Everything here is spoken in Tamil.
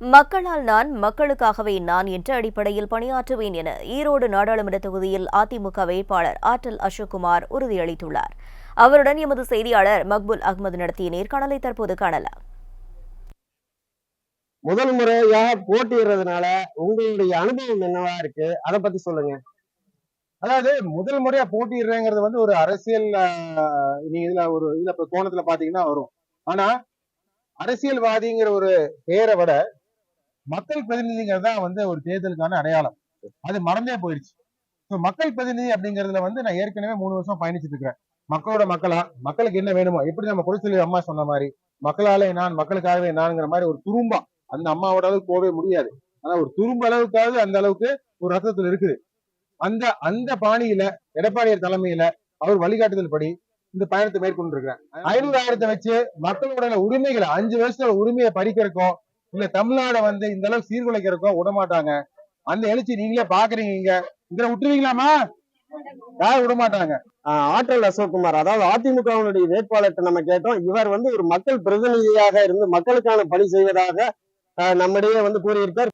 மக்களால் நான் மக்களுக்காகவே நான் என்ற அடிப்படையில் பணியாற்றுவேன் என ஈரோடு நாடாளுமன்ற தொகுதியில் அதிமுக வேட்பாளர் ஆற்றல் அசோக்குமார் உறுதியளித்துள்ளார். அவருடன் எமது செய்தியாளர் மக்புல் அகமது நடத்திய நேர்காணலை தற்போது காணலாம். முதல் முறையாக போட்டியிடுறதுனால உங்களுடைய அனுபவம் என்னவா இருக்கு? அதை பத்தி சொல்லுங்க. அதாவது முதல் முறையா போட்டியிடுறேங்கிறது வந்து ஒரு அரசியல் நீங்க இதுல ஒரு இதுல கோணத்துல பாத்தீங்கன்னா வரும். ஆனா அரசியல்வாதிங்கிற ஒரு பெயரை விட மக்கள் பிரதிநிதிங்கிறது தான் வந்து ஒரு தேர்தலுக்கான அடையாளம். அது மறந்தே போயிடுச்சு ஸோ மக்கள் பிரதிநிதி அப்படிங்கறதுல வந்து நான் ஏற்கனவே மூணு வருஷம் பயணிச்சுட்டு இருக்கிறேன். மக்களோட மக்களா? மக்களுக்கு என்ன வேணுமோ? எப்படி நம்ம குடிசெல்வி அம்மா சொன்ன மாதிரி மக்களாலே நான் மக்களுக்காகவே நான்ங்கிற மாதிரி ஒரு துரும்பா அந்த அம்மாவோட அளவுக்கு போகவே முடியாது. ஆனா ஒரு துரும்ப அளவுக்காவது அந்த அளவுக்கு ஒரு ரத்தத்துல இருக்குது. அந்த அந்த பாணியில எடப்பாடியார் தலைமையில அவர் வழிகாட்டுதல் படி இந்த பயணத்தை மேற்கொண்டு இருக்கிறேன் ஐநூறு ஆயிரத்தை வச்சு மக்களோட உரிமைகளை அஞ்சு வருஷத்துல உரிமையை பறிக்கிறக்கும் இல்ல தமிழ்நாட வந்து இந்த அளவுக்கு சீர்குலைக்கிறக்கோ விட மாட்டாங்க அந்த எழுச்சி நீங்களே பாக்குறீங்க இங்க. இதுல விட்டுருவீங்களாமா யாரும் விட மாட்டாங்க ஆஹ் ஆற்றல் அசோக்குமார் அதாவது அதிமுகவினுடைய வேட்பாளர்கிட்ட நம்ம கேட்டோம். இவர் வந்து ஒரு மக்கள் பிரதிநிதியாக இருந்து மக்களுக்கான பணி செய்வதாக நம்மிடையே வந்து கூறியிருக்கார்.